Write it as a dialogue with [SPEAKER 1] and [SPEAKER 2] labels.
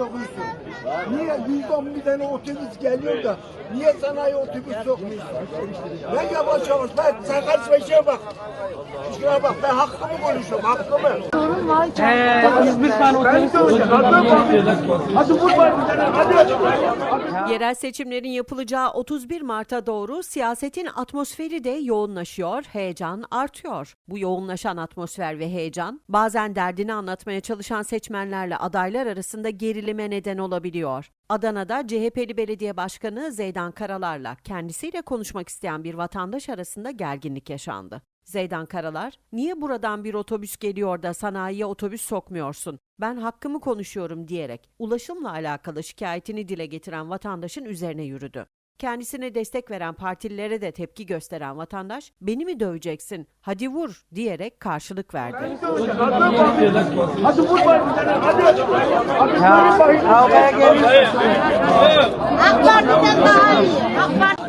[SPEAKER 1] sokuyorsun? Niye 111 tane otobüs geliyor da niye sanayi otobüs sokmuyorsun? Ben yavaş yavaş ben sen karışma işe bak. Şuna bak ben hakkımı konuşuyorum hakkımı.
[SPEAKER 2] Sorun var.
[SPEAKER 1] Hadi vur bari bir tane hadi.
[SPEAKER 3] Yerel seçimlerin yapılacağı 31 Mart'a doğru siyasetin atmosferi de yoğunlaşıyor, heyecan artıyor. Bu yoğunlaşan atmosfer ve heyecan bazen derdini anlatmaya çalışan seçmenlerle adaylar arasında gerilime neden olabiliyor. Adana'da CHP'li belediye başkanı Zeydan Karalar'la kendisiyle konuşmak isteyen bir vatandaş arasında gerginlik yaşandı. Zeydan Karalar, niye buradan bir otobüs geliyor da sanayiye otobüs sokmuyorsun? Ben hakkımı konuşuyorum diyerek ulaşımla alakalı şikayetini dile getiren vatandaşın üzerine yürüdü. Kendisine destek veren partililere de tepki gösteren vatandaş, beni mi döveceksin, hadi vur diyerek karşılık verdi.
[SPEAKER 1] Hadi vur hadi.
[SPEAKER 2] AK Parti'den daha iyi. AK Parti.